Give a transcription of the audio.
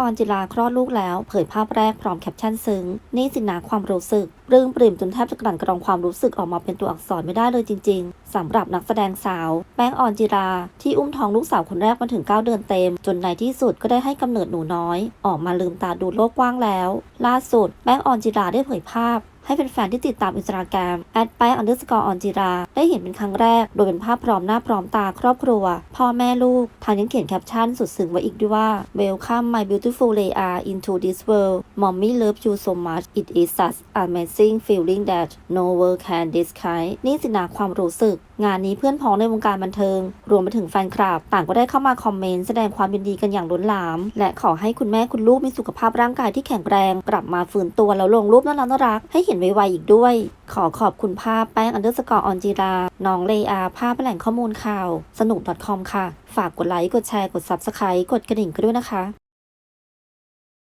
ออนจิลาคลอดลูกแล้ว เผยภาพแรกพร้อมแคปชั่นซึ้ง นี่สินะความรู้สึกปลื้มปริ่มจนแทบจะกลั่นกรองความรู้สึกออกมาเป็นตัวอักษรไม่ได้เลยจริง ๆสำหรับนักแสดงสาว แป้งออนจิรา ที่อุ้มท้องลูกสาวคนแรกมาถึง 9 เดือนเต็ม จนในที่สุดก็ได้ให้กำเนิดหนูน้อย ออกมาลืมตาดูโลกกว้างแล้ว ล่าสุด แป้งออนจิราได้เผยภาพ ให้แฟนๆที่ติดตามอินสตาแกรมแอดไปอันเดอร์สกอร์ออนจิราได้เห็นเป็นครั้งแรก โดยเป็นภาพพร้อมหน้าพร้อมตาครอบครัว พ่อแม่ลูกทางยังเขียนแคปชั่นสุดซึ้งไว้อีกด้วยว่า Welcome my beautiful Lea into this world mommy love you so much it is such amazing feeling that no word can describe นี่สินะความรู้สึก งานนี้เพื่อนพ้องในวงการบันเทิง รวมไปถึงแฟนคลับ ต่างก็ได้เข้ามาคอมเมนต์แสดงความยินดีกันอย่างล้นหลาม และขอให้คุณแม่คุณลูกมีสุขภาพร่างกายที่แข็งแรง กลับมาฟื้นตัวแล้วลงรูปน่ารักน่ารักให้เห็นไวๆอีกด้วย ขอขอบคุณภาพแป้งอันเดอร์สกอร์ออนจีราน้องเลอาภาพแหล่งข้อมูลข่าว สนุก .com ค่ะ ฝากกดไลค์กดแชร์กด Subscribe กดกระดิ่งกันด้วยนะคะ